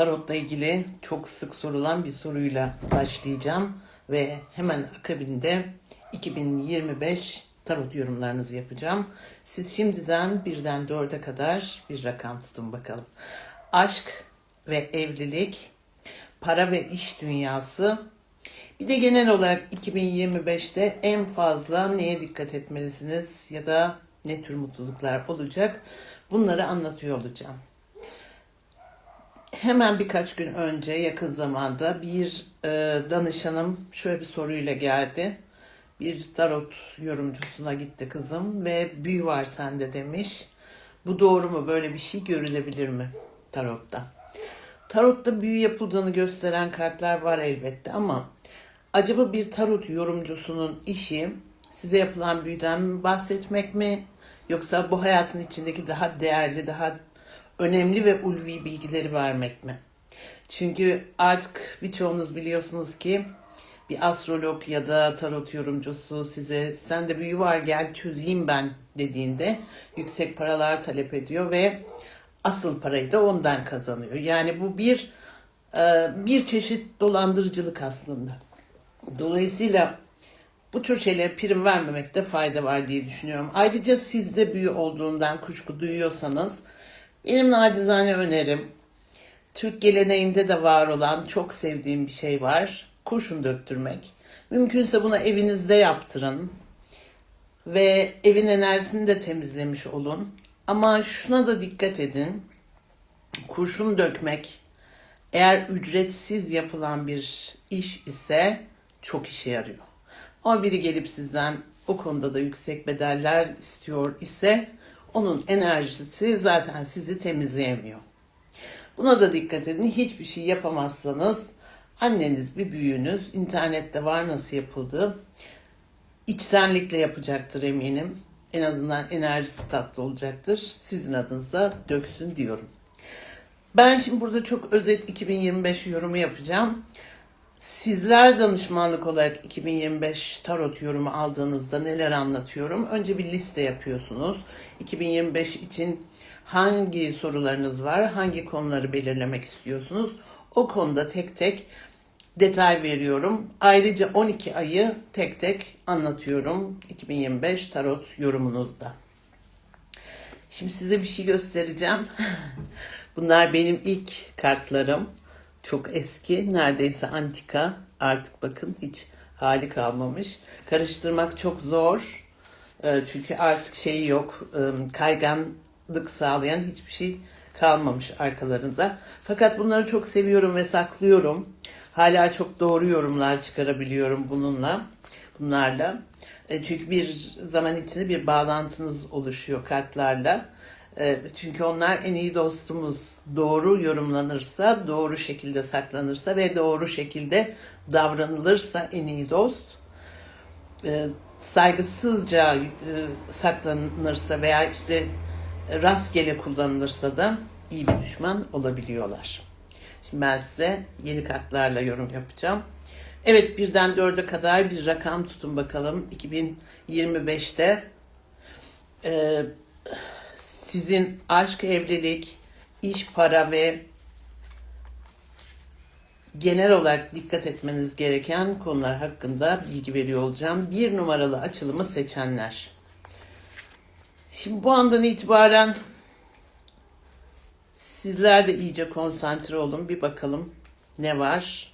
Tarotla ilgili çok sık sorulan bir soruyla başlayacağım ve hemen akabinde 2025 tarot yorumlarınızı yapacağım. Siz şimdiden birden dörde kadar bir rakam tutun bakalım. Aşk ve evlilik, para ve iş dünyası, bir de genel olarak 2025'te en fazla neye dikkat etmelisiniz ya da ne tür mutluluklar olacak bunları anlatıyor olacağım. Hemen birkaç gün önce yakın zamanda bir e, danışanım şöyle bir soruyla geldi. Bir tarot yorumcusuna gitti kızım ve büyü var sende demiş. Bu doğru mu? Böyle bir şey görülebilir mi tarotta? Tarotta büyü yapıldığını gösteren kartlar var elbette ama acaba bir tarot yorumcusunun işi size yapılan büyüden bahsetmek mi? Yoksa bu hayatın içindeki daha değerli, daha önemli ve ulvi bilgileri vermek mi? Çünkü artık birçoğunuz biliyorsunuz ki bir astrolog ya da tarot yorumcusu size sen de büyü var gel çözeyim ben dediğinde yüksek paralar talep ediyor ve asıl parayı da ondan kazanıyor. Yani bu bir e, bir çeşit dolandırıcılık aslında. Dolayısıyla bu tür şeylere prim vermemekte fayda var diye düşünüyorum. Ayrıca sizde büyü olduğundan kuşku duyuyorsanız benim nacizane önerim Türk geleneğinde de var olan çok sevdiğim bir şey var. Kurşun döktürmek. Mümkünse bunu evinizde yaptırın. Ve evin enerjisini de temizlemiş olun. Ama şuna da dikkat edin. Kurşun dökmek eğer ücretsiz yapılan bir iş ise çok işe yarıyor. Ama biri gelip sizden o konuda da yüksek bedeller istiyor ise onun enerjisi zaten sizi temizleyemiyor. Buna da dikkat edin. Hiçbir şey yapamazsanız anneniz bir büyüğünüz internette var nasıl yapıldığı içtenlikle yapacaktır eminim. En azından enerjisi tatlı olacaktır. Sizin adınıza döksün diyorum. Ben şimdi burada çok özet 2025 yorumu yapacağım. Sizler danışmanlık olarak 2025 tarot yorumu aldığınızda neler anlatıyorum? Önce bir liste yapıyorsunuz. 2025 için hangi sorularınız var? Hangi konuları belirlemek istiyorsunuz? O konuda tek tek detay veriyorum. Ayrıca 12 ayı tek tek anlatıyorum 2025 tarot yorumunuzda. Şimdi size bir şey göstereceğim. Bunlar benim ilk kartlarım. Çok eski, neredeyse antika. Artık bakın hiç hali kalmamış. Karıştırmak çok zor. Ee, Çünkü artık şey yok. e, Kayganlık sağlayan hiçbir şey kalmamış arkalarında. Fakat bunları çok seviyorum ve saklıyorum. Hala çok doğru yorumlar çıkarabiliyorum bununla. Bunlarla. E, Çünkü bir zaman içinde bir bağlantınız oluşuyor kartlarla. E, Çünkü onlar en iyi dostumuz. Doğru yorumlanırsa, doğru şekilde saklanırsa ve doğru şekilde davranılırsa en iyi dost. E, Saygısızca e, saklanırsa veya işte rastgele kullanılırsa da iyi bir düşman olabiliyorlar. Şimdi ben size yeni kartlarla yorum yapacağım. Evet birden dörde kadar bir rakam tutun bakalım. 2025'te e, sizin aşk, evlilik, iş, para ve genel olarak dikkat etmeniz gereken konular hakkında bilgi veriyor olacağım. Bir numaralı açılımı seçenler. Şimdi bu andan itibaren sizler de iyice konsantre olun. Bir bakalım ne var.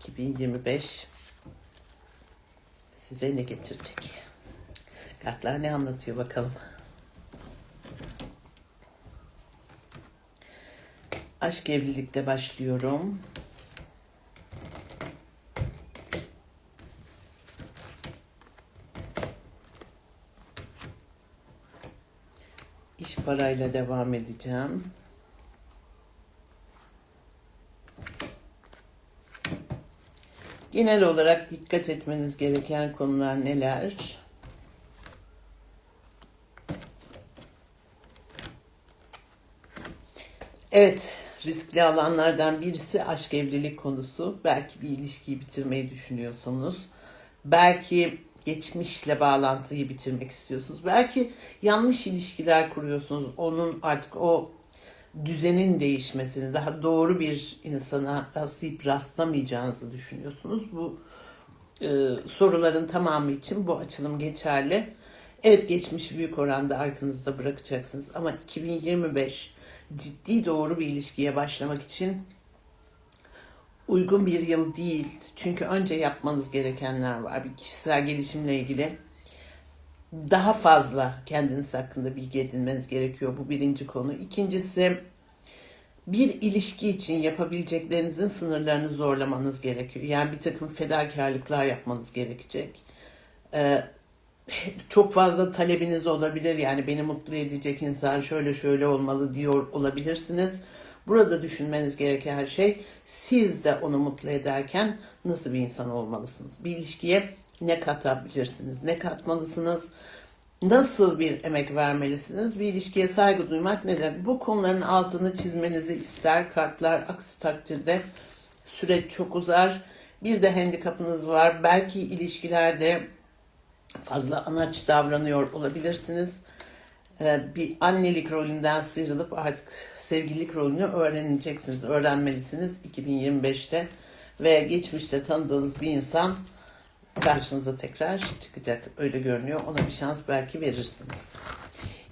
2025 size ne getirecek? Kartlar ne anlatıyor bakalım. Aşk evlilikte başlıyorum. İş parayla devam edeceğim. Genel olarak dikkat etmeniz gereken konular neler? Evet, riskli alanlardan birisi aşk evlilik konusu. Belki bir ilişkiyi bitirmeyi düşünüyorsunuz. Belki geçmişle bağlantıyı bitirmek istiyorsunuz. Belki yanlış ilişkiler kuruyorsunuz. Onun artık o düzenin değişmesini, daha doğru bir insana rastlayıp rastlamayacağınızı düşünüyorsunuz. Bu e, soruların tamamı için bu açılım geçerli. Evet geçmişi büyük oranda arkanızda bırakacaksınız ama 2025 ciddi doğru bir ilişkiye başlamak için uygun bir yıl değil. Çünkü önce yapmanız gerekenler var. Bir kişisel gelişimle ilgili daha fazla kendiniz hakkında bilgi edinmeniz gerekiyor. Bu birinci konu. İkincisi bir ilişki için yapabileceklerinizin sınırlarını zorlamanız gerekiyor. Yani bir takım fedakarlıklar yapmanız gerekecek. Ee, çok fazla talebiniz olabilir. Yani beni mutlu edecek insan şöyle şöyle olmalı diyor olabilirsiniz. Burada düşünmeniz gereken şey siz de onu mutlu ederken nasıl bir insan olmalısınız? Bir ilişkiye ne katabilirsiniz? Ne katmalısınız? Nasıl bir emek vermelisiniz? Bir ilişkiye saygı duymak nedir? Bu konuların altını çizmenizi ister kartlar. Aksi takdirde süreç çok uzar. Bir de handikapınız var. Belki ilişkilerde fazla anaç davranıyor olabilirsiniz. Ee, bir annelik rolünden sıyrılıp artık sevgililik rolünü öğreneceksiniz, öğrenmelisiniz 2025'te ve geçmişte tanıdığınız bir insan karşınıza tekrar çıkacak. Öyle görünüyor. Ona bir şans belki verirsiniz.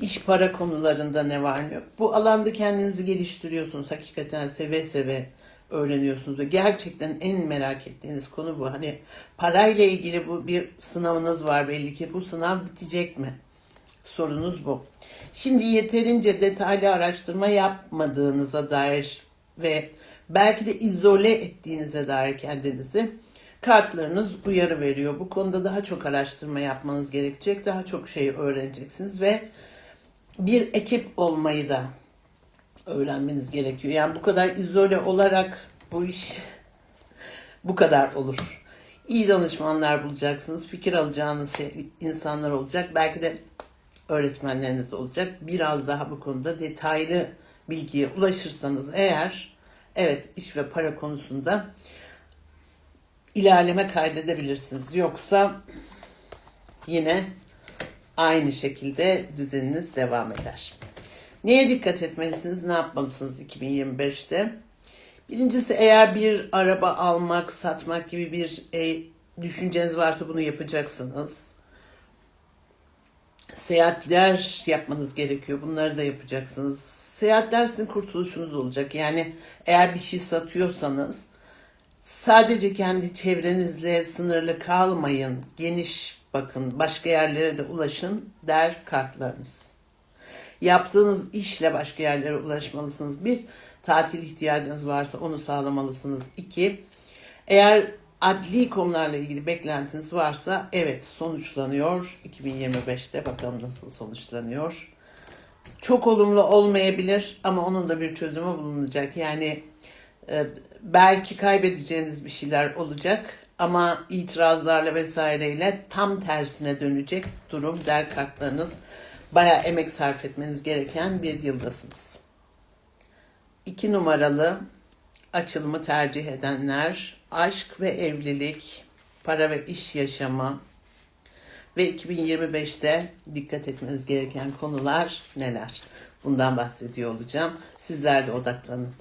İş para konularında ne var ne yok. Bu alanda kendinizi geliştiriyorsunuz. Hakikaten seve seve öğreniyorsunuz. Gerçekten en merak ettiğiniz konu bu. Hani parayla ilgili bu bir sınavınız var belli ki. Bu sınav bitecek mi? Sorunuz bu. Şimdi yeterince detaylı araştırma yapmadığınıza dair ve belki de izole ettiğinize dair kendinizi kartlarınız uyarı veriyor. Bu konuda daha çok araştırma yapmanız gerekecek. Daha çok şey öğreneceksiniz ve bir ekip olmayı da öğrenmeniz gerekiyor. Yani bu kadar izole olarak bu iş bu kadar olur. İyi danışmanlar bulacaksınız. Fikir alacağınız şey, insanlar olacak. Belki de öğretmenleriniz olacak. Biraz daha bu konuda detaylı bilgiye ulaşırsanız eğer evet iş ve para konusunda ilerleme kaydedebilirsiniz. Yoksa yine aynı şekilde düzeniniz devam eder. Neye dikkat etmelisiniz? Ne yapmalısınız 2025'te? Birincisi eğer bir araba almak, satmak gibi bir e, düşünceniz varsa bunu yapacaksınız. Seyahatler yapmanız gerekiyor. Bunları da yapacaksınız. Seyahatler sizin kurtuluşunuz olacak. Yani eğer bir şey satıyorsanız sadece kendi çevrenizle sınırlı kalmayın. Geniş bakın, başka yerlere de ulaşın der kartlarınız. Yaptığınız işle başka yerlere ulaşmalısınız. Bir, tatil ihtiyacınız varsa onu sağlamalısınız. İki, eğer adli konularla ilgili beklentiniz varsa evet sonuçlanıyor. 2025'te bakalım nasıl sonuçlanıyor. Çok olumlu olmayabilir ama onun da bir çözümü bulunacak. Yani e, belki kaybedeceğiniz bir şeyler olacak ama itirazlarla vesaireyle tam tersine dönecek durum der kartlarınız. Baya emek sarf etmeniz gereken bir yıldasınız. İki numaralı açılımı tercih edenler aşk ve evlilik, para ve iş yaşamı ve 2025'te dikkat etmeniz gereken konular neler? Bundan bahsediyor olacağım. Sizler de odaklanın.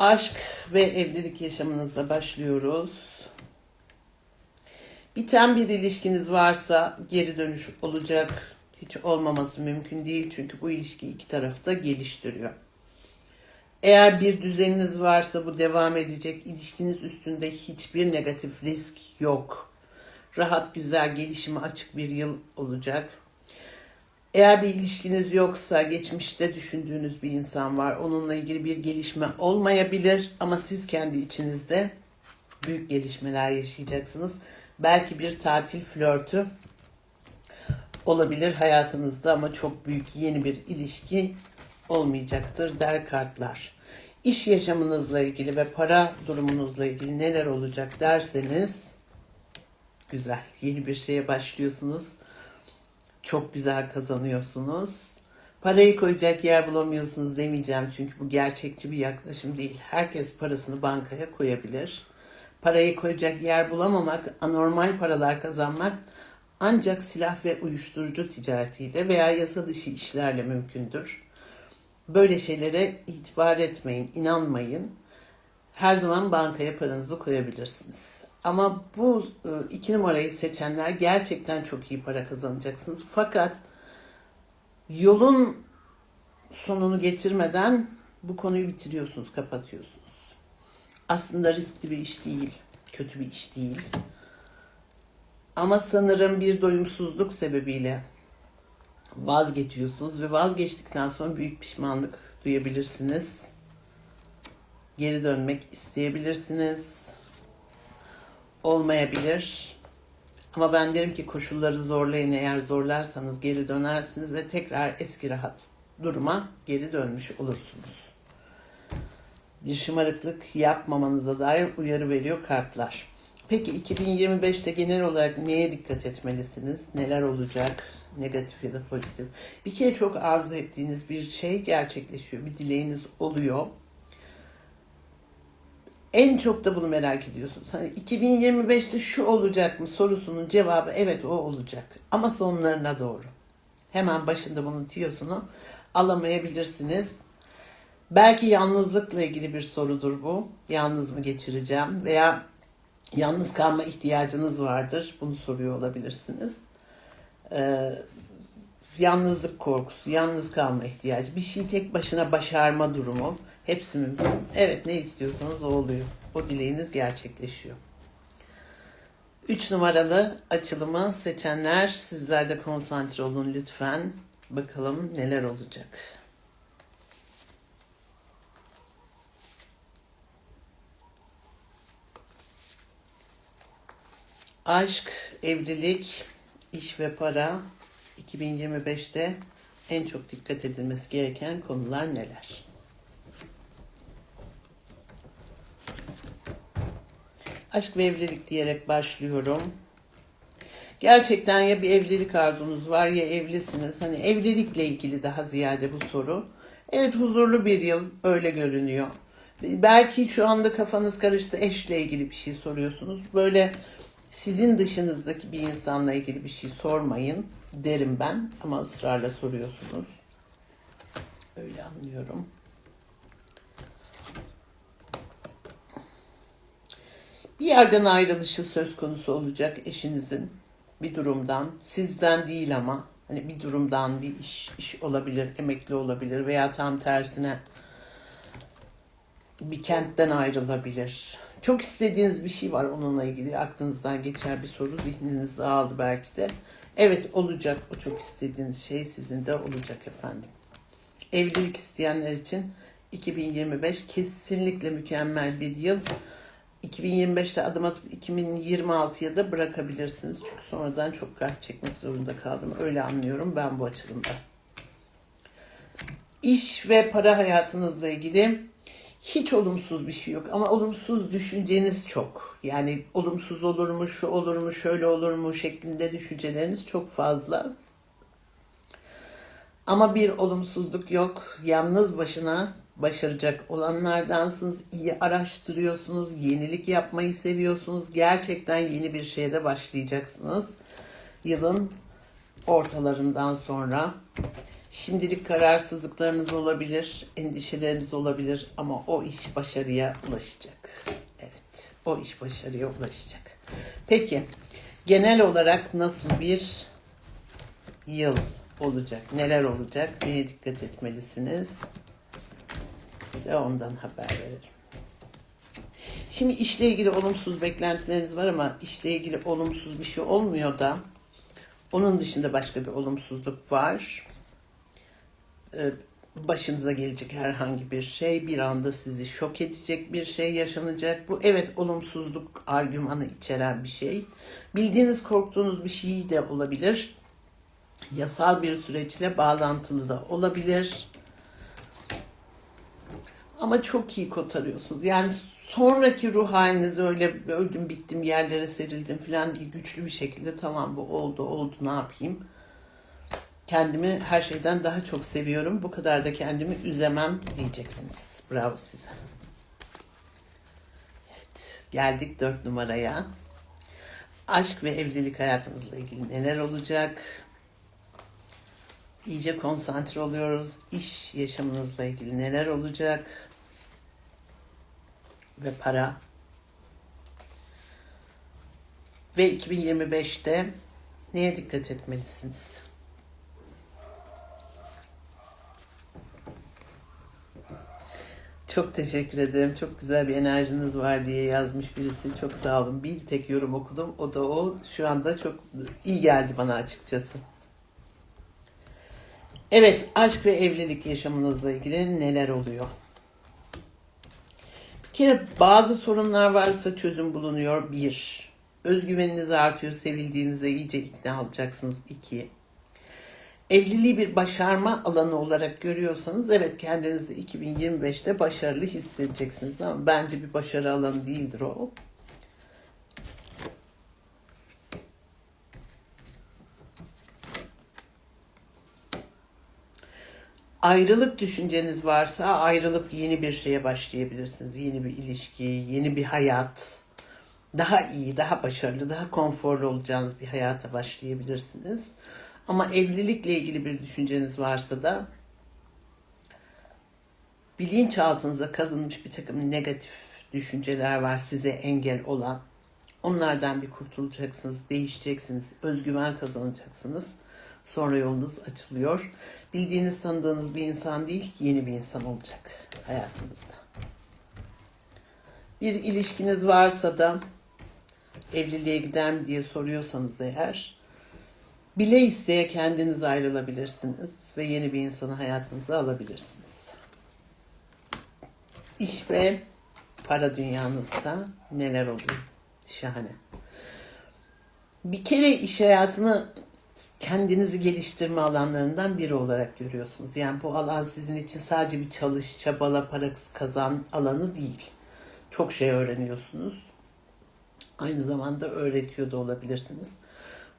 Aşk ve evlilik yaşamınızla başlıyoruz. Biten bir ilişkiniz varsa geri dönüş olacak. Hiç olmaması mümkün değil çünkü bu ilişki iki tarafı da geliştiriyor. Eğer bir düzeniniz varsa bu devam edecek. İlişkiniz üstünde hiçbir negatif risk yok. Rahat, güzel, gelişime açık bir yıl olacak. Eğer bir ilişkiniz yoksa geçmişte düşündüğünüz bir insan var. Onunla ilgili bir gelişme olmayabilir ama siz kendi içinizde büyük gelişmeler yaşayacaksınız. Belki bir tatil flörtü olabilir hayatınızda ama çok büyük yeni bir ilişki olmayacaktır der kartlar. İş yaşamınızla ilgili ve para durumunuzla ilgili neler olacak derseniz güzel. Yeni bir şeye başlıyorsunuz. Çok güzel kazanıyorsunuz. Parayı koyacak yer bulamıyorsunuz demeyeceğim çünkü bu gerçekçi bir yaklaşım değil. Herkes parasını bankaya koyabilir. parayı koyacak yer bulamamak, anormal paralar kazanmak ancak silah ve uyuşturucu ticaretiyle veya yasa dışı işlerle mümkündür. Böyle şeylere itibar etmeyin, inanmayın. Her zaman bankaya paranızı koyabilirsiniz. Ama bu e, iki numarayı seçenler gerçekten çok iyi para kazanacaksınız. Fakat yolun sonunu getirmeden bu konuyu bitiriyorsunuz, kapatıyorsunuz. Aslında riskli bir iş değil, kötü bir iş değil. Ama sanırım bir doyumsuzluk sebebiyle vazgeçiyorsunuz ve vazgeçtikten sonra büyük pişmanlık duyabilirsiniz. Geri dönmek isteyebilirsiniz. Olmayabilir. Ama ben derim ki koşulları zorlayın eğer zorlarsanız geri dönersiniz ve tekrar eski rahat duruma geri dönmüş olursunuz. Bir şımarıklık yapmamanıza dair uyarı veriyor kartlar. Peki 2025'te genel olarak neye dikkat etmelisiniz? Neler olacak? Negatif ya da pozitif. Bir kere çok arzu ettiğiniz bir şey gerçekleşiyor. Bir dileğiniz oluyor. En çok da bunu merak ediyorsunuz. Hani 2025'te şu olacak mı sorusunun cevabı evet o olacak. Ama sonlarına doğru. Hemen başında bunun tiyosunu alamayabilirsiniz. Belki yalnızlıkla ilgili bir sorudur bu. Yalnız mı geçireceğim veya yalnız kalma ihtiyacınız vardır. Bunu soruyor olabilirsiniz. Ee, yalnızlık korkusu, yalnız kalma ihtiyacı, bir şey tek başına başarma durumu hepsi mümkün. Evet ne istiyorsanız o oluyor. O dileğiniz gerçekleşiyor. 3 numaralı açılımı seçenler sizler de konsantre olun lütfen. Bakalım neler olacak. Aşk, evlilik, iş ve para 2025'te en çok dikkat edilmesi gereken konular neler? Aşk ve evlilik diyerek başlıyorum. Gerçekten ya bir evlilik arzunuz var ya evlisiniz. Hani evlilikle ilgili daha ziyade bu soru. Evet huzurlu bir yıl öyle görünüyor. Belki şu anda kafanız karıştı eşle ilgili bir şey soruyorsunuz. Böyle sizin dışınızdaki bir insanla ilgili bir şey sormayın derim ben ama ısrarla soruyorsunuz. Öyle anlıyorum. Bir yerden ayrılışı söz konusu olacak eşinizin bir durumdan, sizden değil ama hani bir durumdan bir iş, iş olabilir, emekli olabilir veya tam tersine bir kentten ayrılabilir. Çok istediğiniz bir şey var onunla ilgili aklınızdan geçer bir soru zihniniz dağıldı belki de. Evet olacak o çok istediğiniz şey sizin de olacak efendim. Evlilik isteyenler için 2025 kesinlikle mükemmel bir yıl. 2025'te adım atıp 2026'ya da bırakabilirsiniz. Çünkü sonradan çok kart çekmek zorunda kaldım. Öyle anlıyorum ben bu açılımda. İş ve para hayatınızla ilgili hiç olumsuz bir şey yok ama olumsuz düşünceniz çok. Yani olumsuz olur mu, şu olur mu, şöyle olur mu şeklinde düşünceleriniz çok fazla. Ama bir olumsuzluk yok. Yalnız başına başaracak olanlardansınız. İyi araştırıyorsunuz, yenilik yapmayı seviyorsunuz. Gerçekten yeni bir şeyde başlayacaksınız. Yılın ortalarından sonra Şimdilik kararsızlıklarınız olabilir, endişeleriniz olabilir ama o iş başarıya ulaşacak. Evet, o iş başarıya ulaşacak. Peki, genel olarak nasıl bir yıl olacak? Neler olacak? Neye dikkat etmelisiniz? Ve ondan haber veririm. Şimdi işle ilgili olumsuz beklentileriniz var ama işle ilgili olumsuz bir şey olmuyor da onun dışında başka bir olumsuzluk var. E, başınıza gelecek herhangi bir şey, bir anda sizi şok edecek bir şey yaşanacak. Bu evet olumsuzluk argümanı içeren bir şey. Bildiğiniz, korktuğunuz bir şey de olabilir. Yasal bir süreçle bağlantılı da olabilir. Ama çok iyi kotarıyorsunuz. Yani sonraki ruh haliniz öyle öldüm bittim yerlere serildim falan değil. Güçlü bir şekilde tamam bu oldu oldu ne yapayım Kendimi her şeyden daha çok seviyorum. Bu kadar da kendimi üzemem diyeceksiniz. Bravo size. Evet. geldik dört numaraya. Aşk ve evlilik hayatınızla ilgili neler olacak? İyice konsantre oluyoruz. İş yaşamınızla ilgili neler olacak? Ve para. Ve 2025'te neye dikkat etmelisiniz? Çok teşekkür ederim. Çok güzel bir enerjiniz var diye yazmış birisi. Çok sağ olun. Bir tek yorum okudum. O da o. Şu anda çok iyi geldi bana açıkçası. Evet, aşk ve evlilik yaşamınızla ilgili neler oluyor? Kere bazı sorunlar varsa çözüm bulunuyor. Bir, özgüveniniz artıyor, sevildiğinize iyice ikna olacaksınız. İki, evliliği bir başarma alanı olarak görüyorsanız evet kendinizi 2025'te başarılı hissedeceksiniz ama bence bir başarı alanı değildir o. Ayrılık düşünceniz varsa ayrılıp yeni bir şeye başlayabilirsiniz. Yeni bir ilişki, yeni bir hayat. Daha iyi, daha başarılı, daha konforlu olacağınız bir hayata başlayabilirsiniz. Ama evlilikle ilgili bir düşünceniz varsa da bilinçaltınıza kazınmış bir takım negatif düşünceler var size engel olan. Onlardan bir kurtulacaksınız, değişeceksiniz, özgüven kazanacaksınız. Sonra yolunuz açılıyor. Bildiğiniz, tanıdığınız bir insan değil, yeni bir insan olacak hayatınızda. Bir ilişkiniz varsa da evliliğe gider mi diye soruyorsanız eğer bile isteye kendiniz ayrılabilirsiniz ve yeni bir insanı hayatınıza alabilirsiniz. İş ve para dünyanızda neler oluyor? Şahane. Bir kere iş hayatını kendinizi geliştirme alanlarından biri olarak görüyorsunuz. Yani bu alan sizin için sadece bir çalış, çabala, para kazan alanı değil. Çok şey öğreniyorsunuz. Aynı zamanda öğretiyor da olabilirsiniz.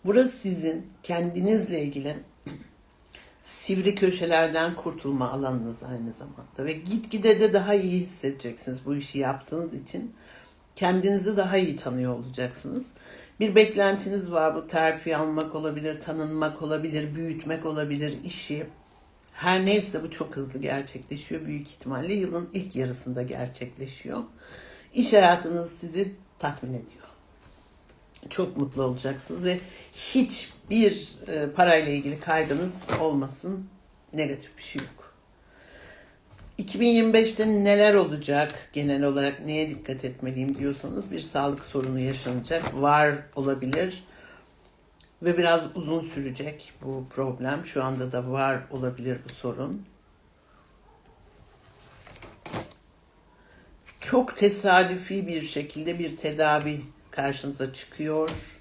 Burası sizin kendinizle ilgili sivri köşelerden kurtulma alanınız aynı zamanda. Ve gitgide de daha iyi hissedeceksiniz bu işi yaptığınız için. Kendinizi daha iyi tanıyor olacaksınız. Bir beklentiniz var. Bu terfi almak olabilir, tanınmak olabilir, büyütmek olabilir işi. Her neyse bu çok hızlı gerçekleşiyor. Büyük ihtimalle yılın ilk yarısında gerçekleşiyor. İş hayatınız sizi tatmin ediyor. Çok mutlu olacaksınız ve hiçbir e, parayla ilgili kaygınız olmasın. Negatif bir şey yok. 2025'te neler olacak genel olarak neye dikkat etmeliyim diyorsanız bir sağlık sorunu yaşanacak. Var olabilir ve biraz uzun sürecek bu problem. Şu anda da var olabilir bu sorun. Çok tesadüfi bir şekilde bir tedavi karşınıza çıkıyor.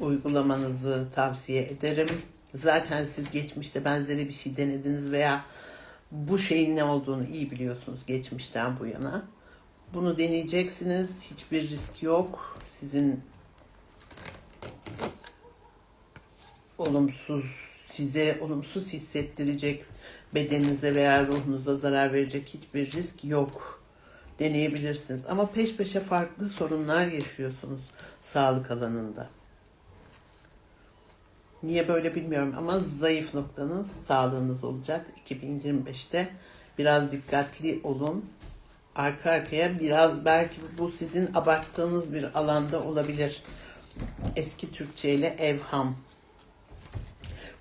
Uygulamanızı tavsiye ederim. Zaten siz geçmişte benzeri bir şey denediniz veya bu şeyin ne olduğunu iyi biliyorsunuz geçmişten bu yana. Bunu deneyeceksiniz. Hiçbir risk yok. Sizin olumsuz size olumsuz hissettirecek bedeninize veya ruhunuza zarar verecek hiçbir risk yok. Deneyebilirsiniz. Ama peş peşe farklı sorunlar yaşıyorsunuz sağlık alanında. Niye böyle bilmiyorum ama zayıf noktanız sağlığınız olacak. 2025'te biraz dikkatli olun. Arka arkaya biraz belki bu sizin abarttığınız bir alanda olabilir. Eski Türkçe ile evham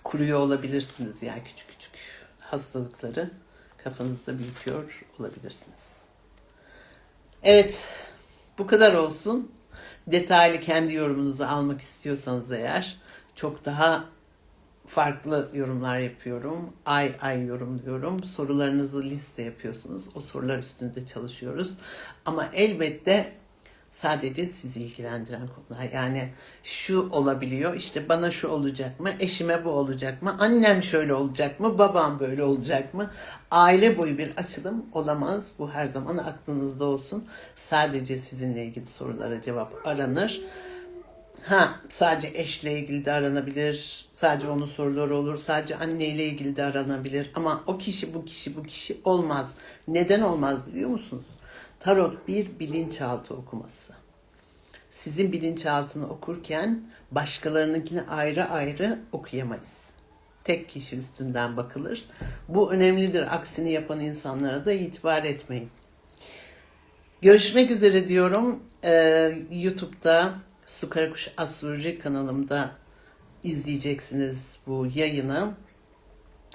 kuruyor olabilirsiniz yani küçük küçük hastalıkları kafanızda büyütüyor olabilirsiniz. Evet bu kadar olsun. Detaylı kendi yorumunuzu almak istiyorsanız eğer çok daha farklı yorumlar yapıyorum. Ay ay yorumluyorum. Sorularınızı liste yapıyorsunuz. O sorular üstünde çalışıyoruz. Ama elbette sadece sizi ilgilendiren konular. Yani şu olabiliyor, işte bana şu olacak mı, eşime bu olacak mı, annem şöyle olacak mı, babam böyle olacak mı? Aile boyu bir açılım olamaz. Bu her zaman aklınızda olsun. Sadece sizinle ilgili sorulara cevap aranır. Ha sadece eşle ilgili de aranabilir. Sadece onun soruları olur. Sadece anneyle ilgili de aranabilir. Ama o kişi bu kişi bu kişi olmaz. Neden olmaz biliyor musunuz? Tarot bir bilinçaltı okuması. sizin bilinçaltını okurken başkalarınınkini ayrı ayrı okuyamayız. Tek kişi üstünden bakılır. Bu önemlidir. Aksini yapan insanlara da itibar etmeyin. Görüşmek üzere diyorum. Ee, YouTube'da Su Karakuş Astroloji kanalımda izleyeceksiniz bu yayını.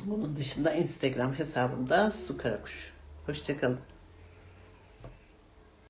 Bunun dışında Instagram hesabımda Su Karakuş. Hoşçakalın.